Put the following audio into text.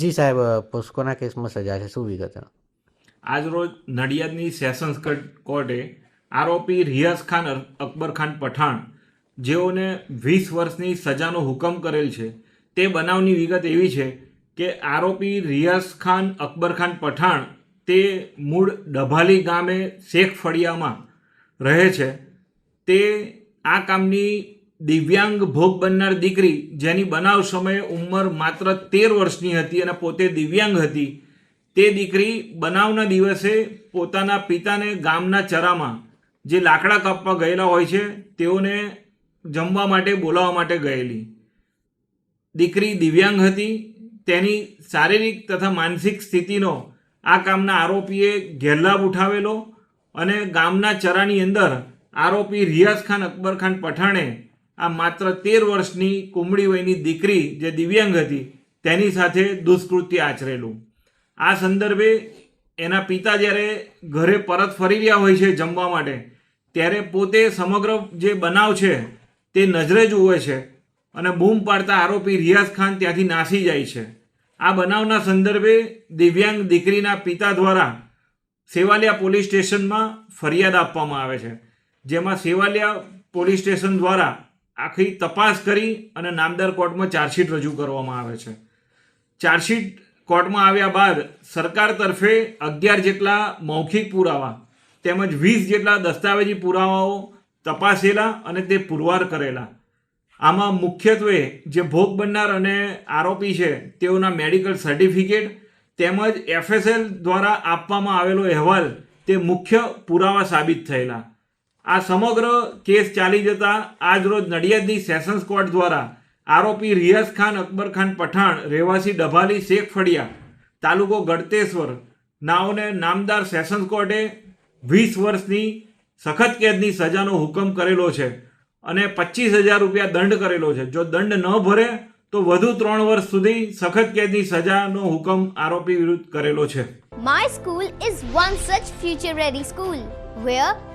જી સાહેબ પોસ્કોના કેસમાં સજા છે. શું વિગત આજરોજ નડિયાદની સેશન્સ કોર્ટે આરોપી રિયાઝ ખાન અકબર ખાન પઠાણ જેઓને વીસ વર્ષની સજાનો હુકમ કરેલ છે, તે બનાવની વિગત એવી છે કે આરોપી રિયાઝ ખાન, અકબર ખાન પઠાણ તે મૂળ ડભાલી ગામે શેખ ફળિયામાં રહે છે. તે આ કામની દિવ્યાંગ ભોગ બનનાર દીકરી જેની બનાવ સમયે ઉંમર માત્ર તેર વર્ષની હતી અને પોતે દિવ્યાંગ હતી, તે દીકરી બનાવના દિવસે પોતાના પિતાને ગામના ચરામાં જે લાકડા કાપવા ગયેલા હોય છે, તેઓને જમવા માટે, બોલાવવા માટે ગયેલી. દીકરી દિવ્યાંગ હતી, તેની શારીરિક તથા માનસિક સ્થિતિનો આ કામના આરોપીએ ગેરલાભ ઉઠાવેલો અને ગામના ચરાની અંદર આરોપી રિયાઝ ખાન અકબર ખાન પઠાણે આ માત્ર તેર વર્ષની કુમળી વયની દીકરી જે દિવ્યાંગ હતી, તેની સાથે દુષ્કૃત્ય આચરેલું. આ સંદર્ભે એના પિતા જ્યારે ઘરે પરત ફરી રહ્યા હોય છે જમવા માટે, ત્યારે પોતે સમગ્ર જે બનાવ છે તે નજરે જુએ છે અને બૂમ પાડતા આરોપી રિયાઝ ખાન ત્યાંથી નાસી જાય છે. આ બનાવના સંદર્ભે દિવ્યાંગ દીકરીના પિતા દ્વારા સેવાલિયા પોલીસ સ્ટેશનમાં ફરિયાદ આપવામાં આવે છે, જેમાં સેવાલિયા પોલીસ સ્ટેશન દ્વારા આખી તપાસ કરી અને નામદાર કોર્ટમાં ચાર્જશીટ રજૂ કરવામાં આવે છે. ચાર્જશીટ કોર્ટમાં આવ્યા બાદ સરકાર તરફે અગિયાર જેટલા મૌખિક પુરાવા તેમજ વીસ જેટલા દસ્તાવેજી પુરાવાઓ તપાસેલા અને તે પુરવાર કરેલા. આમાં મુખ્યત્વે જે ભોગ બનનાર અને આરોપી છે તેઓના મેડિકલ સર્ટિફિકેટ તેમજ એફએસએલ દ્વારા આપવામાં આવેલો અહેવાલ તે મુખ્ય પુરાવા સાબિત થયેલા. આ સમગ્ર કેસ ચાલી જતા આજરોજ નડિયાદની સેશન્સ કોર્ટ દ્વારા આરોપી રિયાઝ ખાન, અકબર ખાન પઠાણ, રહેવાસી ડભાલી શેખ ફળિયા, તાલુકો ગળતેશ્વર નાઓને નામદાર સેશન્સ કોર્ટે વીસ વર્ષની સખત કેદની સજાનો હુકમ કરેલો છે અને પચીસ હજાર રૂપિયા દંડ કરેલો છે. જો દંડ ન ભરે, તો વધુ ત્રણ વર્ષ સુધી સખત કેદની સજાનો હુકમ આરોપી વિરુદ્ધ કરેલો છે. My school is one such future ready school where